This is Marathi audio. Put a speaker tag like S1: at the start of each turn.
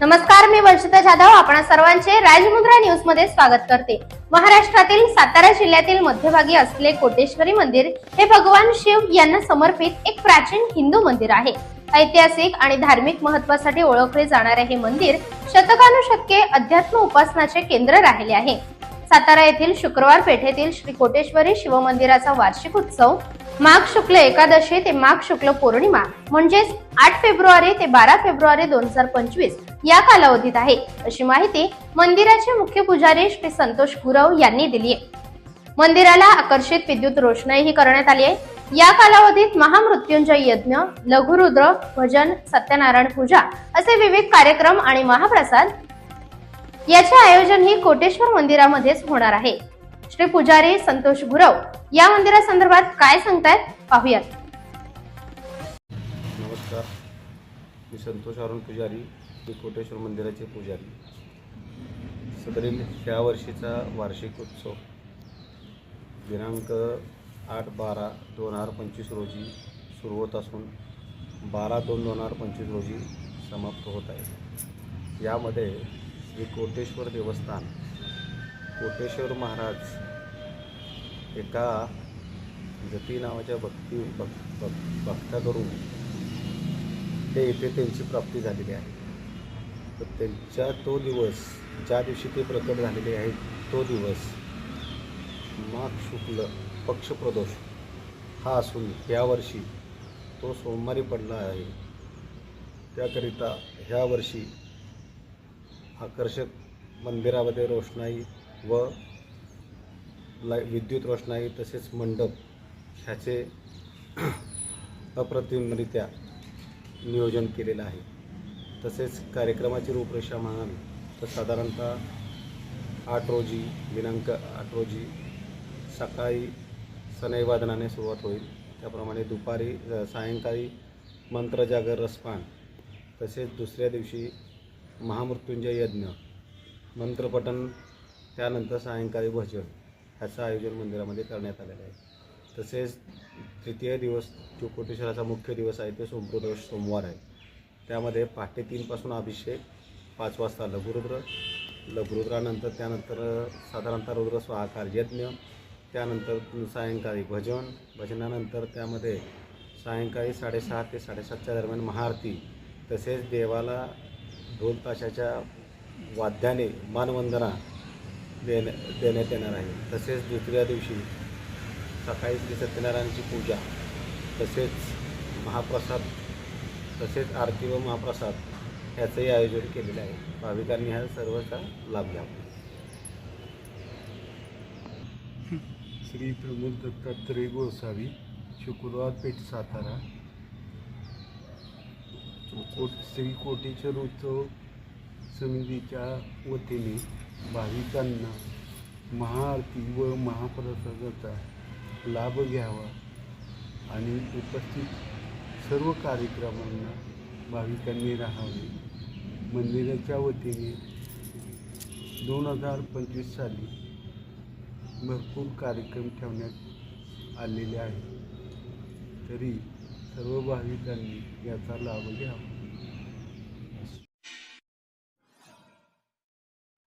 S1: नमस्कार मी वर्षिता जाधव. आपण सर्वांचे राजमुद्रा न्यूजमध्ये स्वागत करते. महाराष्ट्रातील सातारा जिल्ह्यातील मध्यभागी असलेले कोटेश्वरी मंदिर हे भगवान शिव यांना समर्पित एक प्राचीन हिंदू मंदिर आहे. ऐतिहासिक आणि धार्मिक महत्वासाठी ओळखले जाणारे हे मंदिर शतकानुशतके अध्यात्म उपासनाचे केंद्र राहिले आहे. सातारा येथील शुक्रवार पेठेतील श्री कोटेश्वरी शिवमंदिराचा वार्षिक उत्सव माघ शुक्ल एकादशी ते माघ शुक्ल पौर्णिमा म्हणजेच आठ फेब्रुवारी ते बारा फेब्रुवारी दोन हजार पंचवीस या कालावधीत आहे. अशी माहिती मंदिराचे मुख्य पुजारी श्री संतोष गुरव यांनी दिली आहे. मंदिराला आकर्षित विद्युत रोषणाईही करण्यात आली आहे. या कालावधीत महामृत्युंजय यज्ञ लघुरुद्र भजन सत्यनारायण पूजा असे विविध कार्यक्रम आणि महाप्रसाद याचे आयोजन ही कोटेश्वर मंदिरामध्येच होणार आहे. श्री पुजारी संतोष गुरव या मंदिरासंदर्भात काय सांगतायत? पाहूयात.
S2: नमस्कार. मी संतोष अरुण पुजारी मी कोटेश्वर मंदिराचे पुजारी. सदरील ह्या वर्षीचा वार्षिक उत्सव. दिनांक आठ बारा दोन हजार पंचवीस रोजी सुरू होत असून बारा दोन दोन हजार पंचवीस रोजी समाप्त होत आहे. यामध्ये श्री कोटेश्वर देवस्थान कोटेश्वर महाराज एका जती नावाच्या भक्ती भक् भक् भक्ताकडून ते येथे त्यांची प्राप्ती झालेली आहे. तर त्यांच्या तो दिवस ज्या दिवशी ते प्रकट झालेले आहेत तो दिवस माघ शुक्ल पक्षप्रदोष हा असून यावर्षी तो सोमवारी पडला आहे. त्याकरिता ह्या वर्षी आकर्षक मंदिरामध्ये रोषणाई व लाय विद्युत रोषणाई तसेच मंडप ह्याचे अप्रतिमरित्या नियोजन केलेलं आहे. तसेच कार्यक्रमाची रूपरेषा म्हणाल तर साधारणतः आठ रोजी दिनांक आठ रोजी सकाळी सनैवादनाने सुरुवात होईल. त्याप्रमाणे दुपारी सायंकाळी मंत्रजागर रसपान तसेच दुसऱ्या दिवशी महामृत्युंजय यज्ञ मंत्रपठण त्यानंतर सायंकाळी भजन. ह्याचं आयोजन मंदिरामध्ये करण्यात आलेलं आहे. तसेच तृतीय दिवस जो कोटेश्वराचा मुख्य दिवस आहे ते सोमप्रदोष सोमवार आहे. त्यामध्ये पहाटे तीनपासून अभिषेक पाच वाजता लघुरुद्र लघुरुद्रानंतर त्यानंतर साधारणतः रुद्र स्वाहाकार यज्ञ त्यानंतर सायंकाळी भजन भजनानंतर त्यामध्ये सायंकाळी साडेसहा ते साडेसातच्या दरम्यान महाआरती तसेच देवाला ढोल ताशाच्या वाद्याने मानवंदना देण्या देण्यात येणार आहे. तसेच दुसऱ्या दिवशी सकाळी श्री सत्यनारायणची पूजा तसेच महाप्रसाद तसेच आरती व महाप्रसाद याचंही आयोजन केलेलं आहे. भाविकांनी ह्या सर्वचा लाभ घ्यावा.
S3: श्री प्रमोद दत्तात्रय गोसावी शुक्रवार पेठ सातारा. कोट श्री कोटेश्वर उत्सव समितीच्या वतीने भाविकांना महाआरती व महाप्रसादाचा लाभ घ्यावा आणि उपस्थित सर्व कार्यक्रमांना भाविकांनी राहावे. मंदिराच्या वतीने दोन हजार पंचवीस साली भरपूर कार्यक्रम ठेवण्यात आलेले आहेत. तरी सर्व भाविकांनी याचा लाभ घ्यावा.